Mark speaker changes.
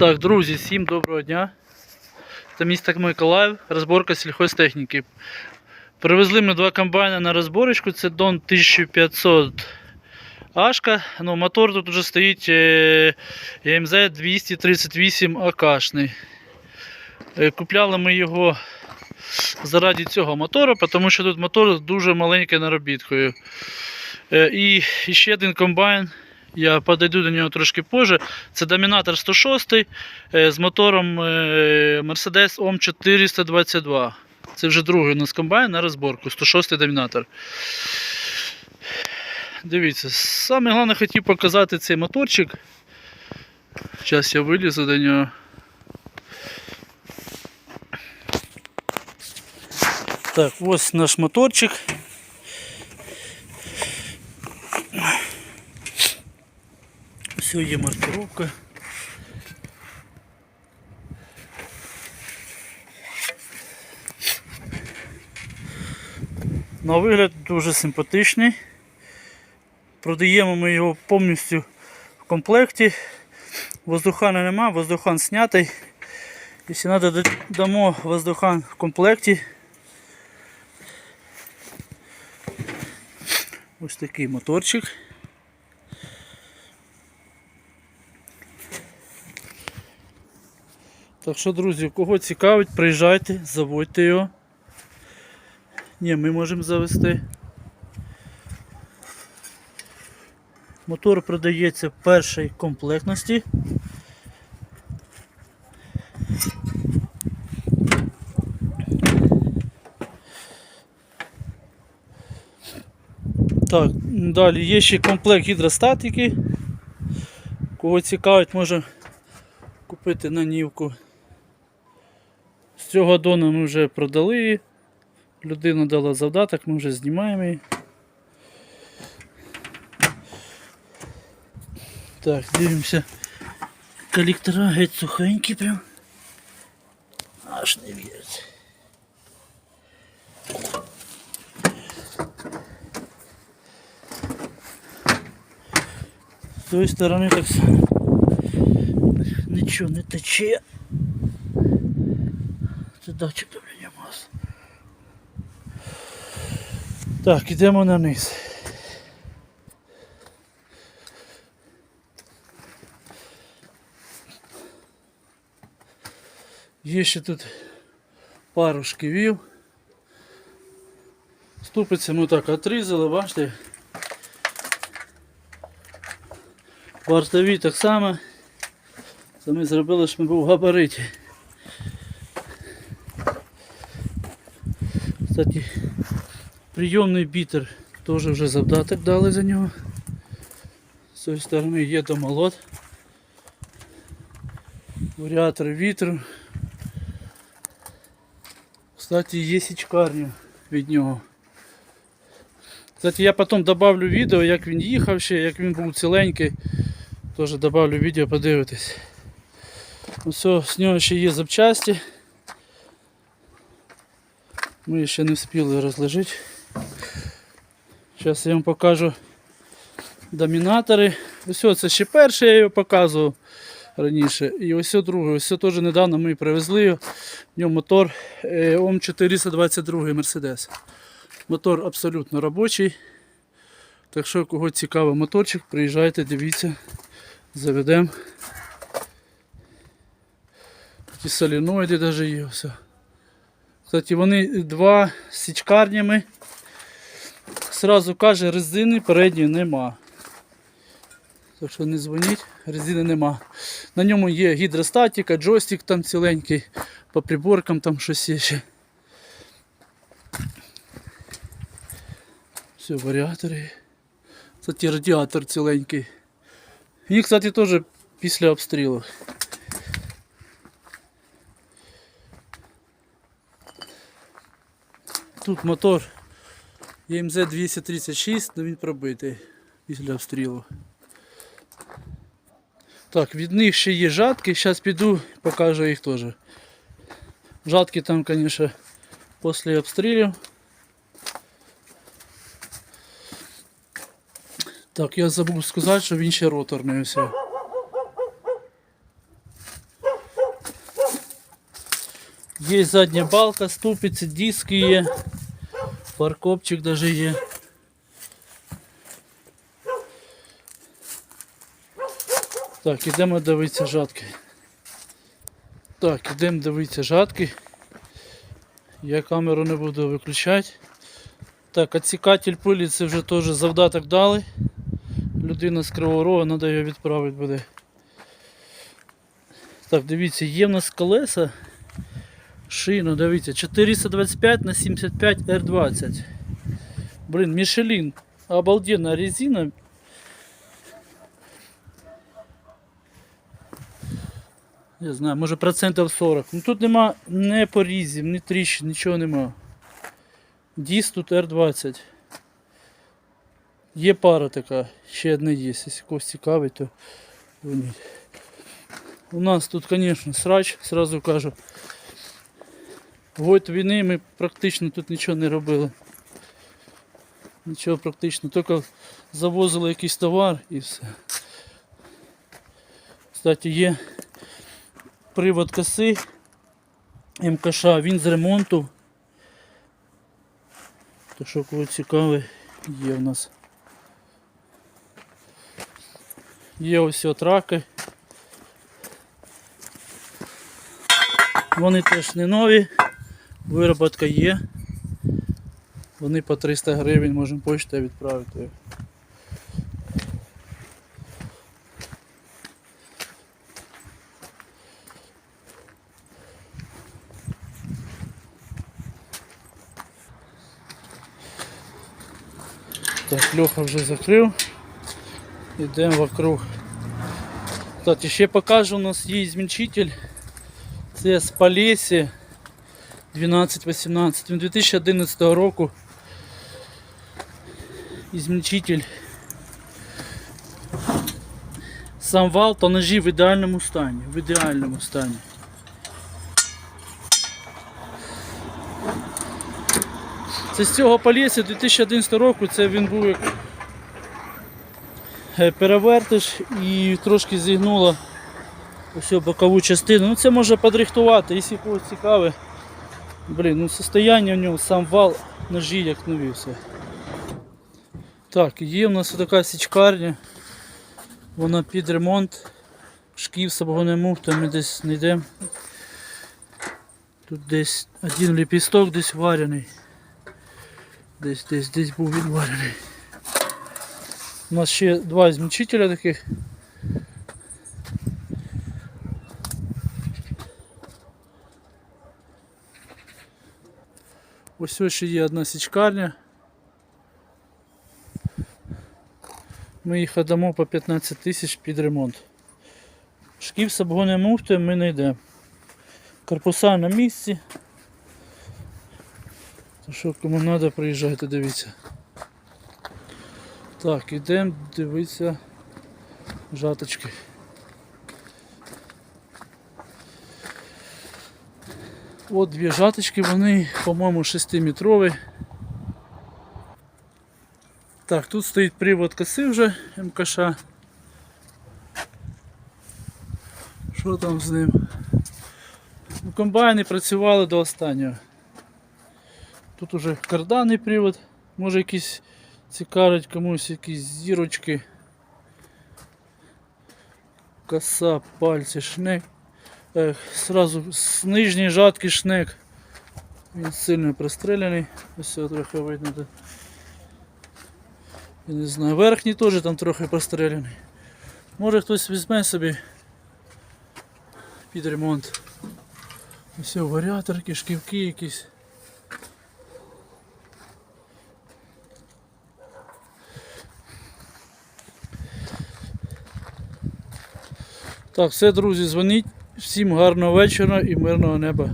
Speaker 1: Так, друзі, всім доброго дня. Це місто Миколаїв, розборка сільхозтехніки. Привезли ми два комбайни на розборочку, це Дон 1500 Ашка. Ну, мотор тут вже стоїть е, МЗ 238 АКшний. Е, Купляли ми його заради цього мотора, тому що тут мотор дуже маленькою наробіткою. Е, І ще один комбайн. Я подойду до нього трошки позже. Це Домінатор 106 е, з мотором е, Mercedes OM 422. Це вже другий у нас комбайн на розборку. 106 Домінатор. Дивіться, саме головне хотів показати цей моторчик. Зараз я вилізу до нього. Так, ось наш моторчик. Все, є маркировка. На вигляд дуже симпатичний. Продаємо ми його повністю в комплекті. Воздухана нема, воздухан знятий. Якщо треба, дамо воздухан в комплекті. Ось такий моторчик. Так що, друзі, кого цікавить, приїжджайте, заводьте його. Ні, ми можемо завести. Мотор продається першої комплектності. Так, далі є ще комплект гідростатики. Кого цікавить, може купити на нівку. З цього дона ми вже продали. Людина дала завдаток, ми вже знімаємо її. Так, дивимося. Колектора геть сухенькі прям. Аж не віриться. З тої сторони так само. Нічого не тече. Датчик давлення масла. Так, ідемо на низ. Є ще тут пару шківів. Ступиці ми так отрізали, бачите. Вартові так само. Це ми зробили, щоб був в габариті. Кстати, прийомний бітер теж вже завдаток дали за нього. З цієї сторони є домолот. Варіатор вітру. Кстати, є січкарня від нього. Кстати, я потім добавлю відео, як він їхав ще, як він був ціленький. Теж добавлю відео, подивитись. Все, з нього ще є запчасті. Ми ще не встигли розложити. Зараз я вам покажу домінатори. Ось це ще перший я його показував раніше. І ось другий. Ось теж недавно ми привезли. В ньому мотор е, ОМ 422 Mercedes. Мотор абсолютно робочий. Так що, кого цікавий моторчик, приїжджайте, дивіться, заведемо. Ті соліноїди навіть є. Все. Кстати, вони два з січкарнями. Сразу каже, резини передньої нема. Так що не дзвоніть, резини нема. На ньому є гідростатика, джойстик там ціленький, по приборкам там щось є ще. Все, варіатори. Кстати, радіатор ціленький. Він, кстати, теж після обстрілу. Тут мотор ЄМЗ 236, але він пробитий після обстрілу. Так, від них ще є жатки, зараз піду покажу їх теж. Жатки там, звісно, після обстрілів. Так, я забув сказати, що він ще роторний ось. Є задня балка, ступиці, диски є. Паркопчик даже є. Так, ідемо дивитися жатки. Так, ідемо дивитися жатки. Я камеру не буду виключати. Так, отсікатель пилі це вже теж завдаток дали. Людина з Кривого Рога, треба його відправити буде. Так, дивіться, є в нас колеса. Шина, дивіться, 425 на 75 R20. Блін, Мішелін. Обалденна резина. Я знаю, може процентів 40. Ну тут нема ні порізів, ні тріщин, нічого нема. Діс тут R20. Є пара така, ще одна є, якщо когось цікавить, то дзвоніть. У нас тут, звісно, срач, сразу кажу. В год війни ми практично тут нічого не робили. Нічого практично, тільки завозили якийсь товар і все. Кстати, є привод коси МКШ, він з ремонту. То що кого цікаве, є в нас. Є ось от раки. Вони теж не нові, вироботка є. Вони по 300 гривень можемо почтою відправити. Так, Льоха вже закрив. Йдемо вокруг. Кстати, ще покажу, у нас є змільчитель. Це з Полесі 12-18. 2011 року. Ізмільчитель. Сам вал та ножі в ідеальному стані. В ідеальному стані. Це з цього Полесі 2011 року, це він був як е, перевертиш і трошки зігнуло ось бокову частину. Ну це може подрихтувати, якщо когось цікаве. Блін, ну состояння в нього сам вал ножі як нові все. Так, є в нас така січкарня. Вона під ремонт. Шків самого муфта, ми десь знайдемо. Тут десь один ліпісток десь варений. Десь десь десь був він варений. У нас ще два змічителя таких. Ось ось ще є одна січкарня. Ми їх віддамо по 15 тисяч під ремонт. Шків з обгонною муфтою ми не йдемо. Корпуса на місці. То що кому треба, приїжджайте, дивіться. Так, ідемо дивитися жаточки. От дві жаточки, вони, по-моєму, 6-метрові. Так, тут стоїть привод коси вже МКШ. Що там з ним? У комбайні працювали до останнього. Тут уже карданний привод, може якісь цікавить комусь якісь зірочки. Коса, пальці, шнек. Ех, сразу з нижньої жатки шнек. Він сильно пристреляний. Ось його трохи видно. Я не знаю, верхній теж там трохи простреляний. Може хтось візьме собі під ремонт. Ось варіаторки, шківки якісь. Так, все, друзі, дзвоніть. Всім гарного вечора і мирного неба.